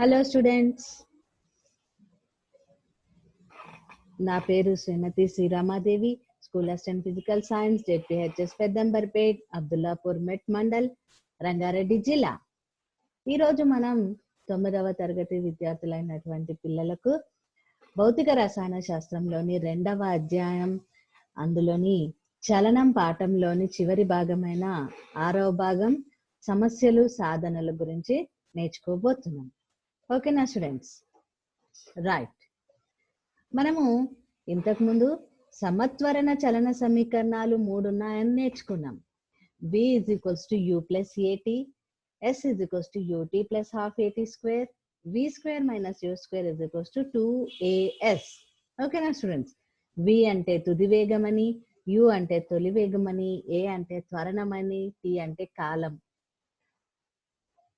Hello students నా పేరు Shrimati Sriramadevi school assistant physical science ZPHS Peddamberpet Abdullapurmet mandal Rangareddy జిల్లా. ఈరోజు మనం తొమ్మిదవ తరగతి విద్యార్థులైనటువంటి పిల్లలకు భౌతిక రసాయన శాస్త్రంలోని రెండవ అధ్యాయం అందులోని చలనం పాఠంలోని చివరి భాగమైన ఆరవ భాగం సమస్యలు సాధనల గురించి నేర్చుకోబోతున్నాం. ఓకేనా స్టూడెంట్స్. రైట్. మనము ఇంతకుముందు సమత్వరణ చలన సమీకరణాలు మూడు ఉన్నాయని నేర్చుకున్నాం. B is equals to U plus A T S is equals to U T plus half A T square V square minus U square is equals to two A S ఓకేనా students. V అంటే తుది వేగమని you అంటే తొలి వేగమని ఏ అంటే త్వరణమని T అంటే కాలం.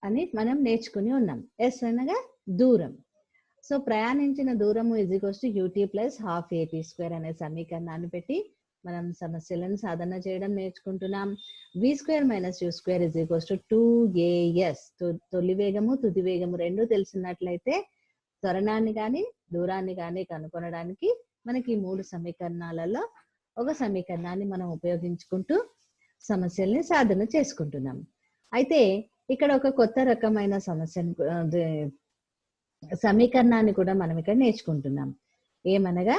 అని మనం నేర్చుకుని ఉన్నాం. ఎస్ అనగా దూరం. సో ప్రయాణించిన దూరము is equals to U T plus half A T square అనే సమీకరణాన్ని పెట్టి మనం సమస్యలను సాధన చేయడం నేర్చుకుంటున్నాం. V square minus U square is equals to two A S తొలి వేగము తుది వేగము రెండు తెలిసినట్లయితే త్వరణాన్ని కానీ దూరాన్ని కానీ కనుగొనడానికి మనకి ఈ మూడు సమీకరణాలలో ఒక సమీకరణాన్ని మనం ఉపయోగించుకుంటూ సమస్యల్ని సాధన చేసుకుంటున్నాం. అయితే ఇక్కడ ఒక కొత్త రకమైన సమస్యను సమీకరణాన్ని కూడా మనం ఇక్కడ నేర్చుకుంటున్నాం. ఏమనగా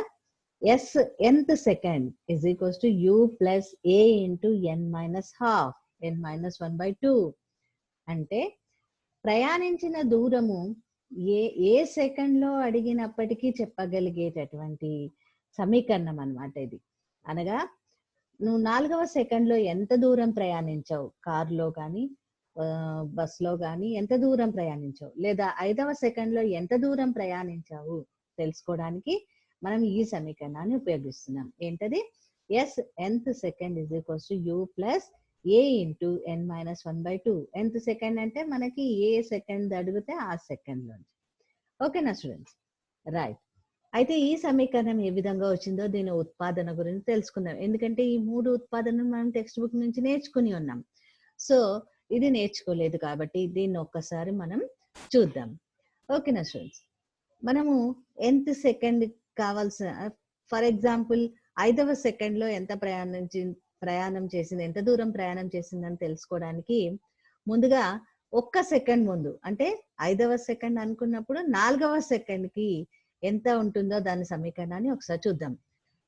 S nth second is equals to U plus A into N minus half N minus one by two అంటే ప్రయాణించిన దూరము ఏ ఏ సెకండ్లో అడిగినప్పటికీ చెప్పగలిగేటటువంటి సమీకరణం అన్నమాట ఇది. అనగా నువ్వు నాలుగవ సెకండ్లో ఎంత దూరం ప్రయాణించావు? కారులో కానీ బస్సులో కానీ ఎంత దూరం ప్రయాణించావు? లేదా ఐదవ సెకండ్లో ఎంత దూరం ప్రయాణించావు? తెలుసుకోవడానికి మనం ఈ సమీకరణాన్ని ఉపయోగిస్తున్నాం. ఏంటది? S nth second is equals to U plus A into N minus one by two ఎంత సెకండ్ అంటే మనకి ఏ సెకండ్ అడిగితే ఆ సెకండ్ లోంచి. ఓకేనా స్టూడెంట్స్ రైట్ అయితే ఈ సమీకరణం ఏ విధంగా వచ్చిందో దీని ఉత్పాదన గురించి తెలుసుకుందాం. ఎందుకంటే ఈ మూడు ఉత్పాదనలు మనం టెక్స్ట్ బుక్ నుంచి నేర్చుకుని ఉన్నాం. సో ఇది నేర్చుకోలేదు కాబట్టి దీన్ని ఒక్కసారి మనం చూద్దాం. ఓకేనా స్టూడెంట్స్? మనము ఎంత సెకండ్ కావాల్సిన ఫర్ ఎగ్జాంపుల్ ఐదవ సెకండ్లో ఎంత ప్రయాణించి ప్రయాణం చేసింది ఎంత దూరం ప్రయాణం చేసిందని తెలుసుకోవడానికి ముందుగా ఒక్క సెకండ్ ముందు అంటే ఐదవ సెకండ్ అనుకున్నప్పుడు నాలుగవ సెకండ్కి ఎంత ఉంటుందో దాని సమీకరణాన్ని ఒకసారి చూద్దాం.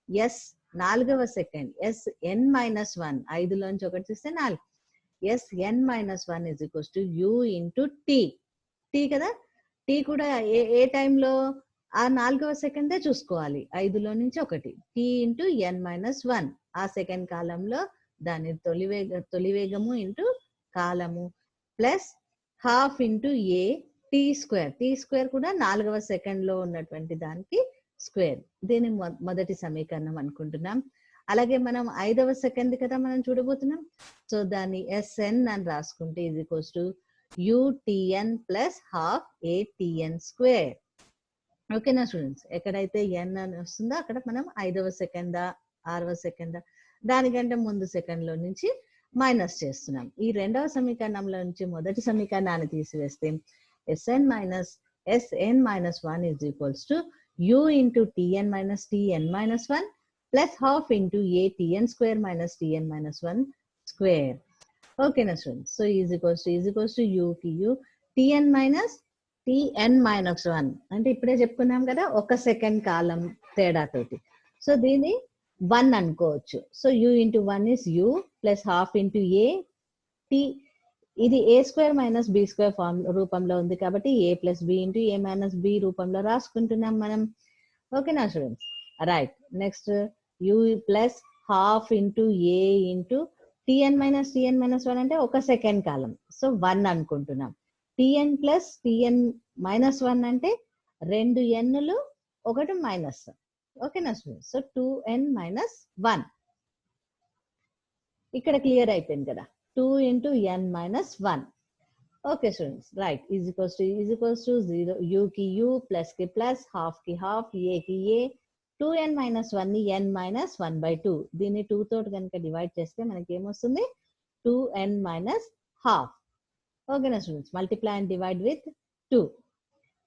ఎస్ నాలుగవ second S N minus one ఐదులోంచి ఒకటి చూస్తే నాలుగు. S N minus one is equals to U into T T కదా? టీ కూడా ఏ ఏ టైంలో ఆ నాలుగవ సెకండే చూసుకోవాలి. ఐదులో నుంచి ఒకటి. T into N minus one ఆ సెకండ్ కాలంలో దాని తొలి వేగ తొలి వేగము ఇంటూ కాలము. Plus half into A T square T square కూడా నాలుగవ సెకండ్లో ఉన్నటువంటి దానికి స్క్వేర్ దీని మొదటి సమీకరణం అనుకుంటున్నాం. అలాగే మనం ఐదవ సెకండ్ కదా మనం చూడబోతున్నాం. సో దాన్ని ఎస్ఎన్ అని రాసుకుంటే ఇది goes to U T N plus half A T N square ఓకేనా స్టూడెంట్స్ ఎక్కడైతే ఎన్ అని వస్తుందో అక్కడ మనం ఐదవ సెకండా ఆరవ సెకండా దానికంటే ముందు సెకండ్లో నుంచి మైనస్ చేస్తున్నాం. ఈ రెండవ సమీకరణంలో నుంచి మొదటి సమీకరణాన్ని తీసివేస్తే S N minus S N minus one is equals to U into T N minus T N minus one plus half into A T N square minus T N minus one square ఓకేనా students so is equals to is to U కి U T N minus T N minus one అంటే ఇప్పుడే చెప్పుకున్నాం కదా ఒక second కాలం తేడాతోటి so దీన్ని వన్ అనుకోవచ్చు. So U into one is U plus half into A T ఇది A square minus B square form రూపంలో ఉంది కాబట్టి A plus B into A minus B రూపంలో రాసుకుంటున్నాం మనం. ఓకేనా students right next U plus half into A into T N minus T N minus one అంటే ఒక సెకండ్ కాలం సో వన్ అనుకుంటున్నాం. T N plus T N minus one అంటే రెండు ఎన్నులు ఒకటి మైనస్ ఓకేనా student so two N minus one ఇక్కడ క్లియర్ అయిపోయింది కదా. Two into N minus one okay students right is equals to is equals to zero యూకి u ప్లస్కి plus హాఫ్కి హాఫ్ ఏ కి ఏ టూ ఎన్ మైనస్ వన్ని n minus one by two దీన్ని two తోటి కనుక డివైడ్ చేస్తే మనకి ఏమొస్తుంది టూ ఎన్ మైనస్ హాఫ్ ఓకేనా students multiply and divide with two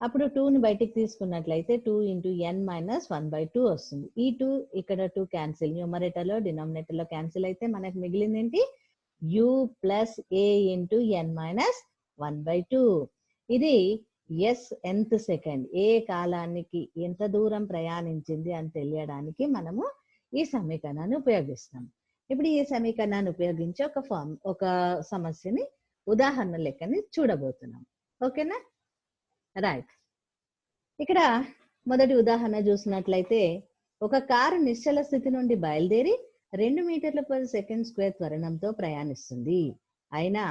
అప్పుడు టూని బయటికి తీసుకున్నట్లయితే two into n minus one by two వస్తుంది. ఈ టూ ఇక్కడ టూ క్యాన్సిల్ న్యూమరేటర్లో డినామినేటర్లో క్యాన్సిల్ అయితే మనకు మిగిలింది ఏంటి u plus a into n minus one by two ఇది ఎస్ ఎంత సెకండ్ ఏ కాలానికి ఎంత దూరం ప్రయాణించింది అని తెలియడానికి మనము ఈ సమీకరణాన్ని ఉపయోగిస్తాం. ఇప్పుడు ఈ సమీకరణాన్ని ఉపయోగించి ఒక ఫార్మ్ ఒక సమస్యని ఉదాహరణ లెక్కని చూడబోతున్నాం. ఓకేనా? రైట్ ఇక్కడ మొదటి ఉదాహరణ చూసినట్లయితే ఒక కారు నిశ్చల స్థితి నుండి బయలుదేరి రెండు మీటర్ల పర్ సెకండ్ స్క్వేర్ త్వరణంతో ప్రయాణిస్తుంది. అయినా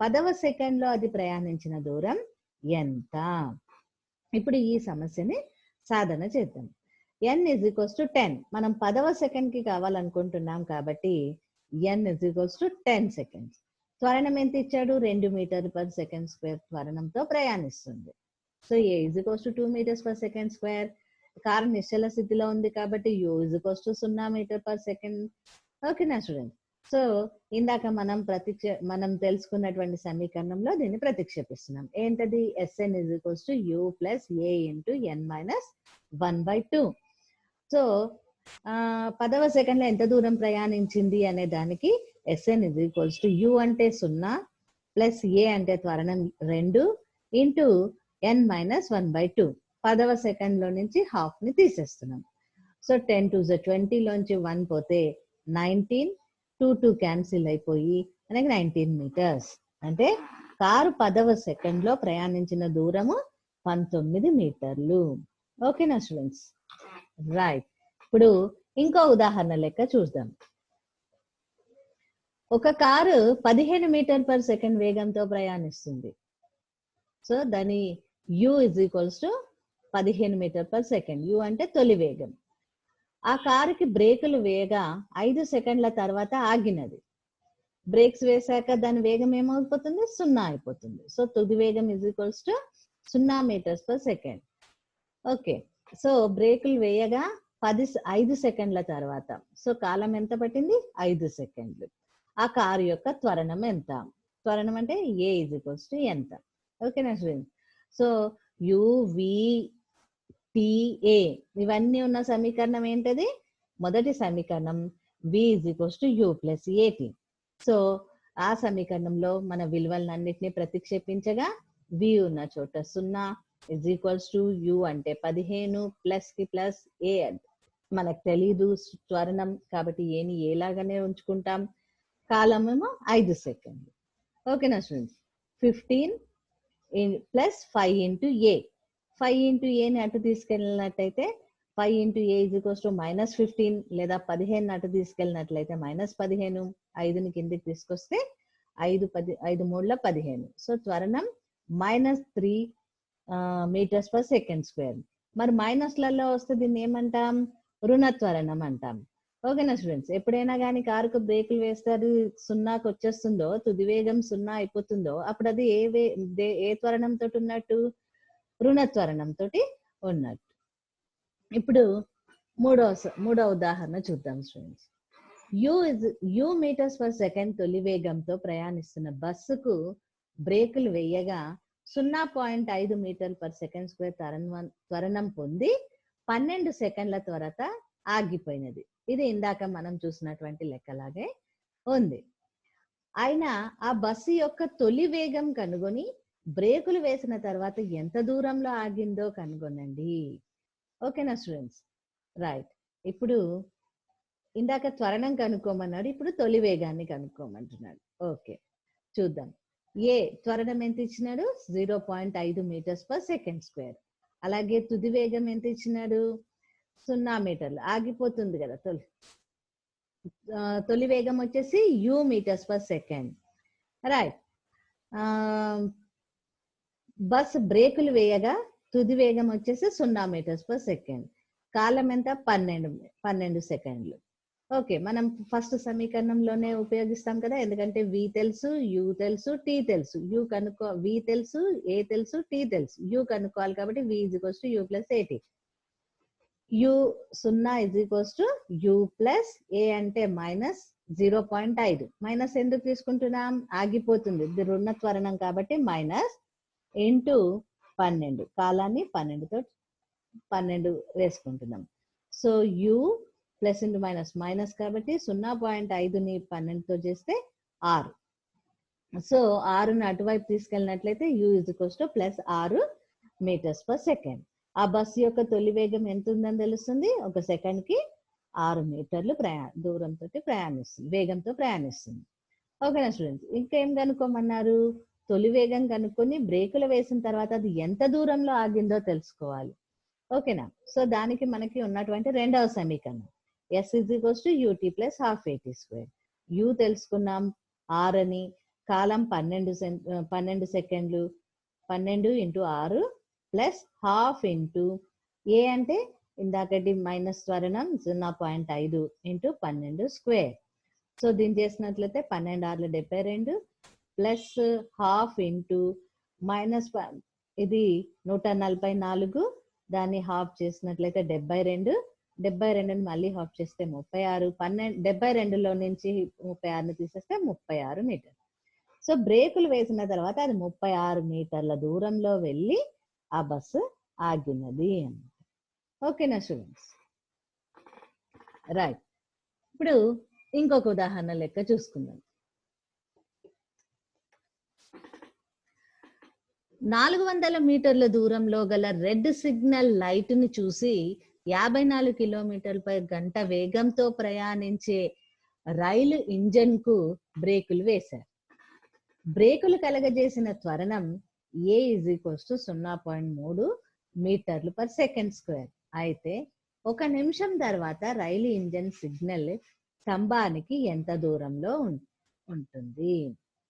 పదవ సెకండ్లో అది ప్రయాణించిన దూరం ఎంత? ఇప్పుడు ఈ సమస్యని సాధన చేద్దాం. N is equals to ten మనం పదవ సెకండ్కి కావాలనుకుంటున్నాం కాబట్టి n is equals to ten seconds త్వరణం ఎంత ఇచ్చాడు? రెండు మీటర్ పర్ సెకండ్ స్క్వేర్ త్వరణంతో ప్రయాణిస్తుంది. So a is equals to two meters per second square car నిశ్చల స్థితిలో ఉంది కాబట్టి యూ ఇజ్ ఈక్వల్స్ టు సున్నా మీటర్ పర్ సెకండ్ ఓకేనా స్టూడెంట్ సో ఇందాక మనం ప్రతిక్ష మనం తెలుసుకున్నటువంటి సమీకరణంలో దీన్ని ప్రతిక్షేపిస్తున్నాం. ఏంటది? S n is equals to u plus a into n minus one by two so పదవ సెకండ్లో ఎంత దూరం ప్రయాణించింది అనే దానికి s n is equals to u అంటే సున్నా ప్లస్ ఏ అంటే త్వరణం రెండు into n minus one by two పదవ సెకండ్లో నుంచి హాఫ్ని తీసేస్తున్నాం. సో టెన్ టు ట్వంటీ లోంచి వన్ పోతే నైన్టీన్ టూ టూ క్యాన్సిల్ అయిపోయి మనకి నైన్టీన్ మీటర్స్. అంటే కారు పదవ సెకండ్లో ప్రయాణించిన దూరము పంతొమ్మిది మీటర్లు. ఓకేనా స్టూడెంట్స్? రైట్. ఇప్పుడు ఇంకో ఉదాహరణ లెక్క చూద్దాం. ఒక కారు పదిహేను మీటర్ పర్ సెకండ్ వేగంతో ప్రయాణిస్తుంది. సో దాని యు ఇజ్ ఈక్వల్స్ టు పదిహేను మీటర్ పర్ సెకండ్. యు అంటే తొలి వేగం. ఆ కారుకి బ్రేకులు వేయగా ఐదు సెకండ్ల తర్వాత ఆగినది. బ్రేక్స్ వేశాక దాని వేగం ఏమైపోతుంది? సున్నా అయిపోతుంది. సో తుది వేగం ఇజ్ ఈక్వల్స్ టు సున్నా meters per second okay so బ్రేకులు వేయగా పది ఐదు సెకండ్ల తర్వాత. సో కాలం ఎంత పట్టింది? ఐదు సెకండ్లు. ఆ కారు యొక్క త్వరణం ఎంత? త్వరణం అంటే ఏ ఇజ్ ఈక్వల్స్ టు ఎంత. ఓకేనా స్టూడెంట్ సో యువి టిఏ ఇవన్నీ ఉన్న సమీకరణం ఏంటది? మొదటి సమీకరణం v is equals to u plus a t so ఆ సమీకరణంలో మన విలువలన్నింటినీ ప్రతిక్షేపించగా వి ఉన్న చోట సున్నా ఇజ్ ఈక్వల్స్ టు యు అంటే పదిహేను ప్లస్కి ప్లస్ ఏ మనకు తెలీదు త్వరణం కాబట్టి ఏని ఏలాగానే ఉంచుకుంటాం. కాలం ఏమో ఐదు సెకండ్లు. ఓకేనా students fifteen plus five into a five into ఏని అటు తీసుకెళ్ళినట్టయితే five into a is to minus fifteen లేదా పదిహేను అటు తీసుకెళ్ళినట్లయితే మైనస్ పదిహేను ఐదుని కిందికి తీసుకొస్తే ఐదు పది ఐదు మూడుల పదిహేను. సో త్వరణం minus three meters per second square మరి మైనస్లలో వస్తే దీన్ని ఏమంటాం? రుణ త్వరణం అంటాం. ఓకేనా స్టూడెంట్స్ ఎప్పుడైనా కానీ కారుకు బ్రేకులు వేస్తే అది సున్నాకు వచ్చేస్తుందో తుది వేగం సున్నా అయిపోతుందో అప్పుడు అది ఏ వే దే- ఏ త్వరణంతో ఉన్నట్టు? రుణత్వరణంతో ఉన్నట్టు. ఇప్పుడు మూడో స- మూడో ఉదాహరణ చూద్దాం students u is u meters per second తొలి వేగంతో ప్రయాణిస్తున్న బస్సుకు బ్రేకులు వేయగా సున్నా పాయింట్ ఐదు మీటర్ పర్ సెకండ్ స్క్వేర్ త్వరణం త్వరణం పొంది పన్నెండు సెకండ్ల త్వరత ఆగిపోయినది. ఇది ఇందాక మనం చూసినటువంటి లెక్కలాగే ఉంది. అయినా ఆ బస్సు యొక్క తొలి వేగం కనుగొని బ్రేకులు వేసిన తర్వాత ఎంత దూరంలో ఆగిందో కనుగొనండి. ఓకేనా స్టూడెంట్స్? రైట్. ఇప్పుడు ఇందాక త్వరణం కనుక్కోమన్నాడు ఇప్పుడు తొలి వేగాన్ని కనుక్కోమంటున్నాడు. ఓకే. చూద్దాం. ఏ త్వరణం ఎంత ఇచ్చినాడు? జీరో పాయింట్ ఐదు మీటర్స్ పర్ సెకండ్ స్క్వేర్. అలాగే తుది వేగం ఎంత ఇచ్చినాడు? సున్నా మీటర్లు. ఆగిపోతుంది కదా తొలి. తొలి వేగం వచ్చేసి u meters per second. Right. Bus బ్రేకులు వేయగా తుది వేగం వచ్చేసి సున్నా మీటర్స్ పర్ సెకండ్ కాలం ఎంత? పన్నెండు పన్నెండు సెకండ్లు. ఓకే మనం ఫస్ట్ సమీకరణంలోనే ఉపయోగిస్తాం కదా? ఎందుకంటే వి తెలుసు యు తెలుసు టీ తెలుసు. యు కనుక్కో వి తెలుసు ఏ తెలుసు టీ తెలుసు. యు కనుక్కోవాలి కాబట్టి v is equals to u plus a t u సున్నా is equals to u plus a అంటే మైనస్ జీరో పాయింట్ ఐదు. మైనస్ ఎందుకు తీసుకుంటున్నాం? ఆగిపోతుంది. ఇది రుణ త్వరణం కాబట్టి మైనస్ ఇంటూ పన్నెండు. కాలాన్ని పన్నెండుతో పన్నెండు వేసుకుంటున్నాం. So u plus into minus minus కాబట్టి సున్నా పాయింట్ ఐదుని పన్నెండుతో చేస్తే ఆరు. సో ఆరుని అటువైపు తీసుకెళ్ళినట్లయితే యూ ఇజ్ టు ప్లస్ ఆరు మీటర్స్ పర్ సెకండ్ ఆ బస్సు యొక్క తొలి వేగం ఎంత ఉందని తెలుస్తుంది? ఒక సెకండ్కి ఆరు మీటర్లు ప్రయా దూరంతో ప్రయాణిస్తుంది వేగంతో ప్రయాణిస్తుంది. ఓకేనా స్టూడెంట్స్ ఇంకేం కనుక్కోమన్నారు? తొలి వేగం కనుక్కొని బ్రేకులు వేసిన తర్వాత అది ఎంత దూరంలో ఆగిందో తెలుసుకోవాలి. ఓకేనా? సో దానికి మనకి ఉన్నటువంటి రెండవ సమీకరణం. S is equals to u t plus half a t square u తెలుసుకున్నాం. ఆర్ అని. కాలం పన్నెండు సెన్ పన్నెండు సెకండ్లు. పన్నెండు ఇంటూ ఆరు ప్లస్ హాఫ్ ఇంటూ ఏ అంటే ఇందాకటి మైనస్ త్వరణం సున్నా పాయింట్ ఐదు ఇంటూ పన్నెండు స్క్వేర్ సో దీన్ని చేసినట్లయితే పన్నెండు ఆరులు డెబ్బై రెండు ప్లస్ హాఫ్ ఇంటూ మైనస్ ఇది నూట నలభై నాలుగు దాన్ని హాఫ్ చేసినట్లయితే డెబ్బై రెండు. డెబ్బై రెండుని మళ్ళీ హాఫ్ చేస్తే ముప్పై ఆరు. పన్నెండు డెబ్బై రెండులో నుంచి ముప్పై ఆరుని తీసేస్తే ముప్పై ఆరు మీటర్. సో బ్రేకులు వేసిన తర్వాత అది ముప్పై ఆరు మీటర్ల దూరంలో వెళ్ళి ఆ బస్సు ఆగినది అన్నమాట. ఓకేనా స్టూడెంట్స్? రైట్. ఇప్పుడు ఇంకొక ఉదాహరణ లెక్క చూసుకుందాం. నాలుగు వందల మీటర్ల దూరంలో గల రెడ్ సిగ్నల్ లైట్ని చూసి యాభై నాలుగు కిలోమీటర్ల పై గంట వేగంతో ప్రయాణించే రైలు ఇంజన్కు బ్రేకులు వేశారు. బ్రేకులు కలగజేసిన త్వరణం ఏ ఇజ్ ఈక్వల్స్ టు సున్నా పాయింట్ మూడు మీటర్లు పర్ సెకండ్ స్క్వేర్ అయితే ఒక నిమిషం తర్వాత రైలు ఇంజన్ సిగ్నల్ స్తంభానికి ఎంత దూరంలో ఉం- ఉంటుంది.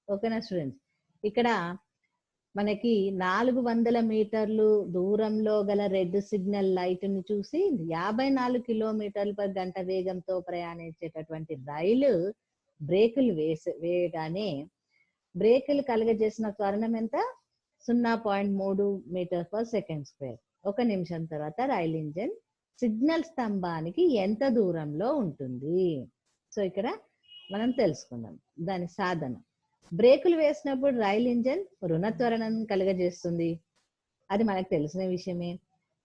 ఓకేనా స్టూడెంట్స్? ఇక్కడ మనకి నాలుగు వందల మీటర్లు దూరంలో గల రెడ్ సిగ్నల్ లైట్ని చూసి యాభై నాలుగు కిలోమీటర్లు పర్ గంట వేగంతో ప్రయాణించేటటువంటి రైలు బ్రేకులు వేసే వేయగానే బ్రేకులు కలగజేసిన త్వరణం ఎంత? సున్నా పాయింట్ మూడు మీటర్ పర్ సెకండ్ స్క్వేర్. ఒక నిమిషం తర్వాత రైలు ఇంజన్ సిగ్నల్ స్తంభానికి ఎంత దూరంలో ఉంటుంది? సో ఇక్కడ మనం తెలుసుకుందాం. దాని సాధన. బ్రేకులు వేసినప్పుడు రైల్ ఇంజన్ రుణత్వరణం కలుగజేస్తుంది. అది మనకు తెలిసిన విషయమే.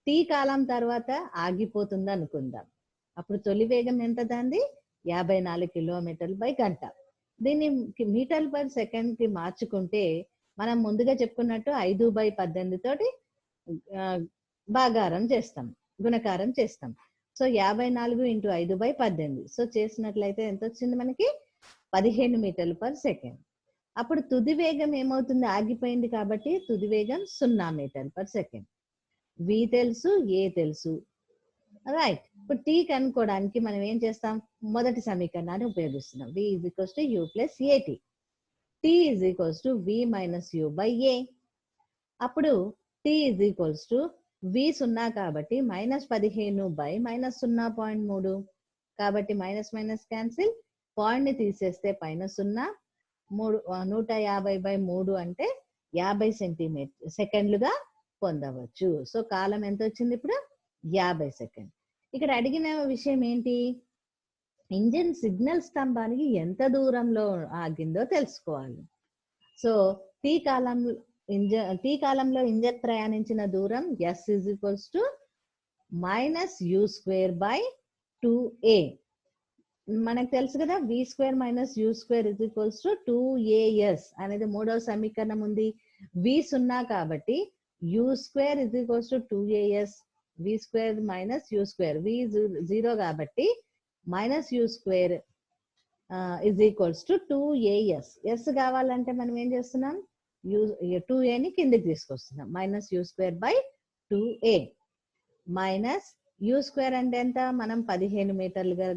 టీ కాలం తర్వాత ఆగిపోతుంది అనుకుందాం. అప్పుడు తొలి వేగం ఎంత దాంది? యాభై నాలుగు కిలోమీటర్లు బై గంట. దీన్ని మీటర్ పర్ సెకండ్కి మార్చుకుంటే మనం ముందుగా చెప్పుకున్నట్టు ఐదు బై పద్దెనిమిది తోటి భాగారం చేస్తాం. గుణకారం చేస్తాం. సో యాభై నాలుగు ఇంటూ ఐదు బై పద్దెనిమిది. సో చేసినట్లయితే ఎంత వచ్చింది మనకి? పదిహేను మీటర్లు పర్ సెకండ్. అప్పుడు తుది వేగం ఏమవుతుంది? ఆగిపోయింది కాబట్టి తుది వేగం సున్నా మీటర్ పర్ సెకండ్. వి తెలుసు ఏ తెలుసు? రైట్. ఇప్పుడు టీ కనుక్కోవడానికి మనం ఏం చేస్తాం? మొదటి సమీకరణాన్ని ఉపయోగిస్తున్నాం. V is equals to u plus a t t. Is equals to v minus u by a. అప్పుడు t is equals to v సున్నా కాబట్టి మైనస్ పదిహేను బై మైనస్ సున్నా పాయింట్ మూడు. కాబట్టి మైనస్ మైనస్ క్యాన్సిల్. పాయింట్ని తీసేస్తే పైన సున్నా మూడు నూట యాభై బై మూడు అంటే యాభై సెంటీమీటర్ సెకండ్లుగా పొందవచ్చు. సో కాలం ఎంత వచ్చింది ఇప్పుడు? యాభై సెకండ్. ఇక్కడ అడిగిన విషయం ఏంటి? ఇంజిన్ సిగ్నల్ స్తంభానికి ఎంత దూరంలో ఆగిందో తెలుసుకోవాలి. సో టీ కాలం ఇంజన్ టీ కాలంలో ఇంజన్ ప్రయాణించిన దూరం s is equals to minus u square by two a మనకు తెలుసు కదా v square minus u square is equals to two a s అనేది మూడవ సమీకరణం ఉంది. వి సున్నా కాబట్టి u square is equals to two a s v square minus u square v zero కాబట్టి minus u square is equals to two a s s కావాలంటే మనం ఏం చేస్తున్నాం? యూ టూ ఏని కిందకి తీసుకొస్తున్నాం. Minus u square by two a minus u square అంటే ఎంత? మనం పదిహేను మీటర్లుగా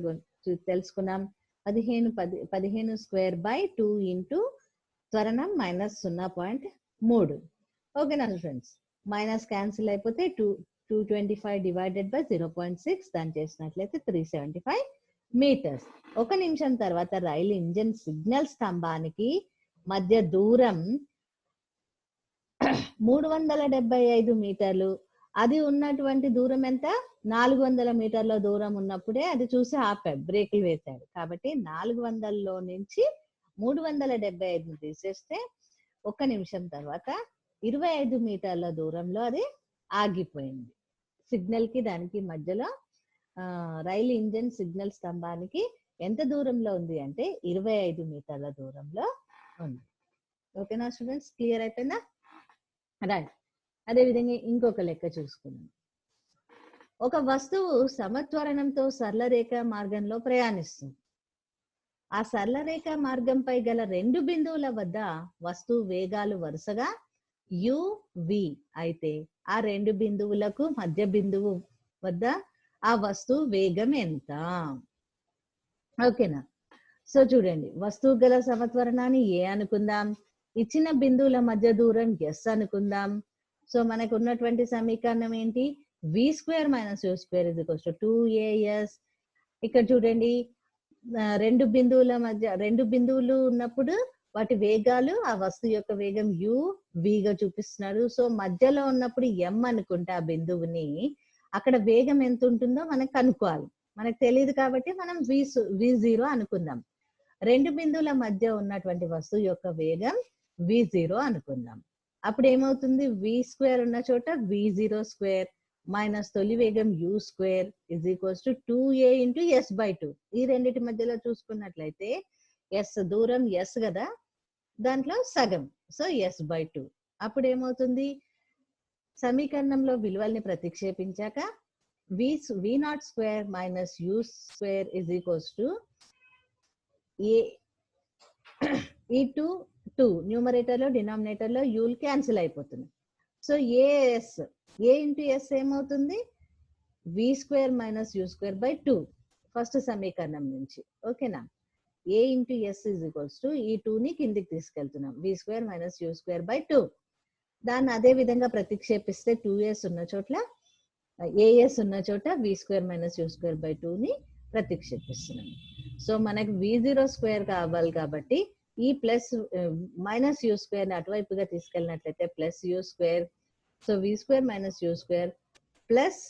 తెలుసుకున్నాం. పదిహేను పది పదిహేను స్క్వేర్ బై టూ ఇంటూ త్వరణం మైనస్ సున్నా పాయింట్ మూడు. ఓకేనా ఫ్రెండ్స్ మైనస్ క్యాన్సిల్ అయిపోతే two two twenty five divided by zero point six దాన్ని చేసినట్లయితే త్రీ సెవెంటీ ఫైవ్ మీటర్స్. ఒక నిమిషం తర్వాత రైలు ఇంజన్ సిగ్నల్ స్తంభానికి మధ్య దూరం మూడు వందల డెబ్బై ఐదు మీటర్లు అది ఉన్నటువంటి దూరం ఎంత? నాలుగు వందల మీటర్ల దూరం ఉన్నప్పుడే అది చూసి ఆపాడు బ్రేకులు వేశాడు. కాబట్టి నాలుగు వందలలో నుంచి మూడు వందల డెబ్బై ఐదుని తీసేస్తే ఒక్క నిమిషం తర్వాత ఇరవై ఐదు మీటర్ల దూరంలో అది ఆగిపోయింది. సిగ్నల్కి దానికి మధ్యలో రైలు ఇంజన్ సిగ్నల్ స్తంభానికి ఎంత దూరంలో ఉంది అంటే ఇరవై ఐదు మీటర్ల దూరంలో ఉంది. ఓకేనా స్టూడెంట్స్? క్లియర్ అయిపోయిందా? రైట్. అదే విధంగా ఇంకొక లెక్క చూసుకుందాం. ఒక వస్తువు సమత్వరణంతో సరళరేఖ మార్గంలో ప్రయాణిస్తుంది. ఆ సరళరేఖ మార్గంపై గల రెండు బిందువుల వద్ద వస్తువు వేగాలు వరుసగా యు వి అయితే ఆ రెండు బిందువులకు మధ్య బిందువు వద్ద ఆ వస్తువు వేగం ఎంత? ఓకేనా? సో చూడండి వస్తువు గల సమత్వరణాన్ని ఏ అనుకుందాం? ఇచ్చిన బిందువుల మధ్య దూరం ఎస్ అనుకుందాం. సో మనకు ఉన్నటువంటి సమీకరణం ఏంటి? V square minus u square ఇది ఈక్వల్స్ టూ ఏఎస్ ఇక్కడ చూడండి రెండు బిందువుల మధ్య రెండు బిందువులు ఉన్నప్పుడు వాటి వేగాలు ఆ వస్తువు యొక్క వేగం యు విగా చూపిస్తున్నారు సో మధ్యలో ఉన్నప్పుడు ఎం అనుకుంటే ఆ బిందువుని అక్కడ వేగం ఎంత ఉంటుందో మనకు కనుక్కోవాలి మనకు తెలియదు కాబట్టి మనం వి వి జీరో అనుకుందాం. రెండు బిందువుల మధ్య ఉన్నటువంటి వస్తువు యొక్క వేగం వి జీరో అనుకుందాం. అప్పుడు ఏమవుతుంది వి స్క్వేర్ ఉన్న చోట వి జీరో స్క్వేర్ మైనస్ తొలి వేగం u square is equals to two a into s by two ఈ రెండిటి మధ్యలో చూసుకున్నట్లయితే ఎస్ దూరం ఎస్ కదా? దాంట్లో సగం. సో ఎస్ బై టూ అప్పుడు ఏమవుతుంది సమీకరణంలో విలువల్ని ప్రతిక్షేపించాక v v not square minus u square is equals to a ఈ టూ టూ న్యూమరేటర్లో డినామినేటర్లో యూల్ క్యాన్సిల్ అయిపోతుంది. So a s a into s ఏమవుతుంది? V square minus u square by two first సమీకరణం నుంచి. ఓకేనా? A into s is equals to ఈ టూని కిందికి తీసుకెళ్తున్నాం. V square minus u square by two. దాన్ని అదే విధంగా ప్రతిక్షేపిస్తే టూ ఎస్ ఉన్న చోట్ల ఏఎస్ ఉన్న చోట v square minus u square by టూని ప్రతిక్షేపిస్తున్నాం. సో మనకి వి జీరో స్క్వేర్ కావాలి కాబట్టి ఈ ప్లస్ మైనస్ యూ స్క్వేర్ని అటువైపుగా తీసుకెళ్ళినట్లయితే plus u square. So v square minus u square plus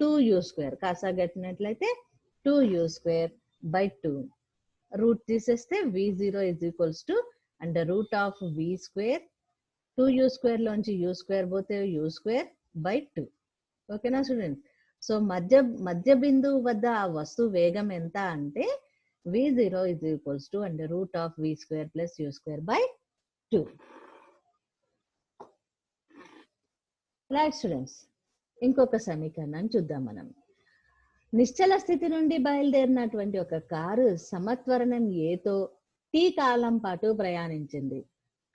two u square. కాసాగట్టినట్లయితే two u square by two. Root తీసేస్తే v zero is equals to and root of v square two u square లోంచి u square పోతే u square by two. ఓకేనా student so మధ్య మధ్య బిందువు వద్ద ఆ వస్తువు వేగం ఎంత అంటే v zero is to to and root of v square plus u square by two right students ఇంకొక సమీకరణాన్ని చూద్దాం మనం. నిశ్చల స్థితి నుండి బయలుదేరినటువంటి ఒక కారు సమత్వరణం ఏతో టీ కాలం పాటు ప్రయాణించింది.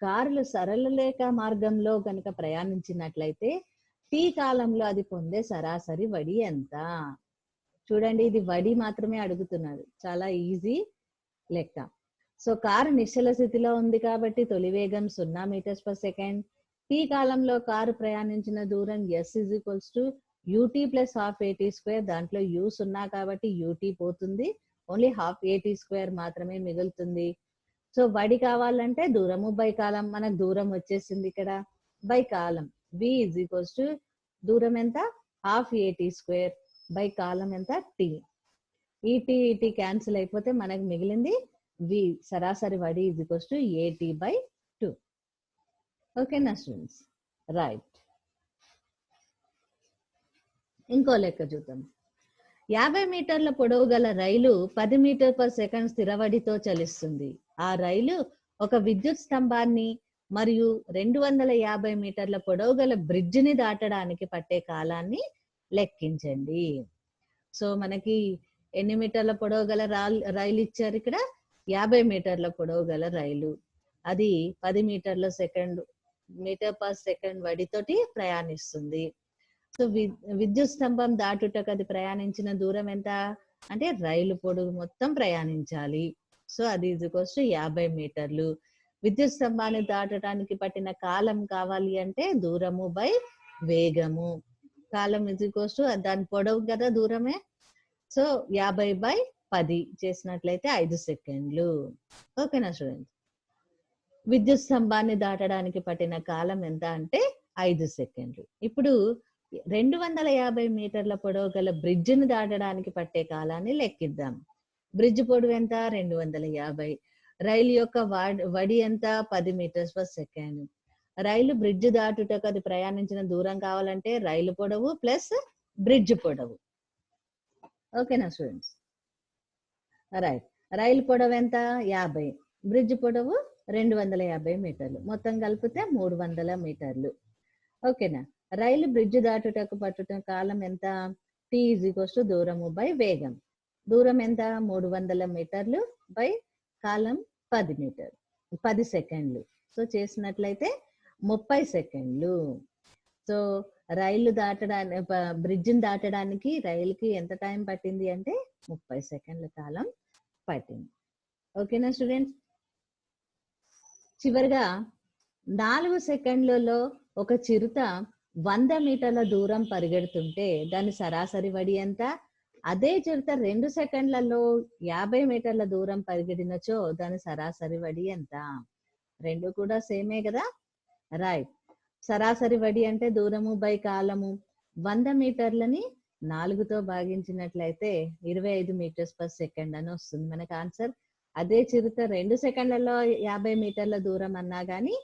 కారులు సరళలేఖ మార్గంలో కనుక ప్రయాణించినట్లయితే టీ కాలంలో అది పొందే సరాసరి వడి ఎంత? చూడండి ఇది వడి మాత్రమే అడుగుతున్నాడు చాలా ఈజీ లెక్క. సో కారు నిశ్చల స్థితిలో ఉంది కాబట్టి తొలి వేగం సున్నా మీటర్స్ పర్ సెకండ్. టీ కాలంలో కారు ప్రయాణించిన దూరం s is equals to u t plus half a t square దాంట్లో యూ సున్నా కాబట్టి యూటీ పోతుంది. ఓన్లీ హాఫ్ ఏటీ స్క్వేర్ మాత్రమే మిగులుతుంది. సో వడి కావాలంటే దూరము బై కాలం. మనకు దూరం వచ్చేసింది ఇక్కడ. బై కాలం. వి ఇజ్ ఈక్వల్స్ టు దూరం ఎంత? హాఫ్ ఏటీ స్క్వేర్ బై కాలం ఎంత? టీ. ఈటీ ఈటీ క్యాన్సిల్ అయిపోతే మనకు మిగిలింది వి. సరాసరి వడి ఇది కోస్ట్ ఏటీ బై టూ. ఓకేనా స్టూడెంట్స్. రైట్. ఇంకో లెక్క చూద్దాం. యాభై మీటర్ల పొడవు గల రైలు పది మీటర్ పర్ సెకండ్ స్థిరవడితో చలిస్తుంది. ఆ రైలు ఒక విద్యుత్ స్తంభాన్ని మరియు రెండు వందల యాభై మీటర్ల పొడవు గల బ్రిడ్జిని దాటడానికి పట్టే కాలాన్ని లెక్కించండి. సో మనకి ఎన్ని మీటర్ల పొడవు గల రైలు ఇచ్చారు ఇక్కడ? యాభై మీటర్ల పొడవు గల రైలు. అది పది మీటర్ల సెకండ్ మీటర్ పర్ సెకండ్ వడితోటి ప్రయాణిస్తుంది. సో వి- విద్యుత్ స్తంభం దాటుటకు అది ప్రయాణించిన దూరం ఎంత? అంటే రైలు పొడుగు మొత్తం ప్రయాణించాలి. సో అది ఈజ్ యాభై మీటర్లు. విద్యుత్ స్తంభాన్ని దాటడానికి పట్టిన కాలం కావాలి అంటే దూరము బై వేగము. కాలం ఇజ్ టు దాని పొడవు కదా దూరమే. సో యాభై బై పది చేసినట్లయితే ఐదు సెకండ్లు. ఓకేనా స్టూడెంట్స్ విద్యుత్ స్తంభాన్ని దాటడానికి పట్టిన కాలం ఎంత అంటే ఐదు సెకండ్లు. ఇప్పుడు రెండు వందల యాభై మీటర్ల పొడవు గల బ్రిడ్జ్ని దాటడానికి పట్టే కాలాన్ని లెక్కిద్దాం. బ్రిడ్జ్ పొడవు ఎంత? రెండు వందల యాభై. రైలు యొక్క వడి ఎంత? పది మీటర్స్ పర్ సెకండ్. రైలు బ్రిడ్జ్ దాటుటకు అది ప్రయాణించిన దూరం కావాలంటే రైలు పొడవు ప్లస్ బ్రిడ్జ్ పొడవు. ఓకేనా స్టూడెంట్స్? రైట్. రైలు పొడవు ఎంత? యాభై. బ్రిడ్జ్ పొడవు రెండు వందల యాభై మీటర్లు. మొత్తం కలిపితే మూడు వందల మీటర్లు. ఓకేనా? రైలు బ్రిడ్జ్ దాటుటకు పట్టుట కాలం ఎంత? టీ ఈజ్ టు దూరము బై వేగం. దూరం ఎంత? మూడు వందల మీటర్లు బై కాలం పది మీటర్ పది సెకండ్లు. సో చేసినట్లయితే ముప్పై సెకండ్లు. సో రైలు దాటడానికి బ్రిడ్జిని దాటడానికి రైలుకి ఎంత టైం పట్టింది అంటే ముప్పై సెకండ్ల కాలం పట్టింది. ఓకేనా స్టూడెంట్స్? చివరిగా నాలుగు సెకండ్లలో ఒక చిరుత వంద మీటర్ల దూరం పరిగెడుతుంటే దాని సరాసరి వడి ఎంత? అదే చిరుత రెండు సెకండ్లలో యాభై మీటర్ల దూరం పరిగెడినచో దాని సరాసరి వడి ఎంత? రెండు కూడా సేమే కదా? రైట్ సరాసరి వడి అంటే దూరము బై కాలము. వంద మీటర్లని నాలుగుతో భాగించినట్లయితే ఇరవై ఐదు మీటర్స్ పర్ సెకండ్ అని వస్తుంది. మనకు ఆన్సర్ అదే చిరుత రెండు సెకండ్లలో యాభై మీటర్ల దూరం అన్నా కానీ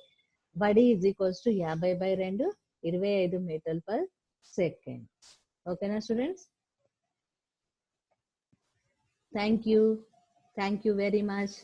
వడి ఈజ్ ఈక్వల్స్ టు యాభై బై రెండు ఇరవై ఐదు మీటర్ పర్ సెకండ్. ఓకేనా students? Thank you thank you very much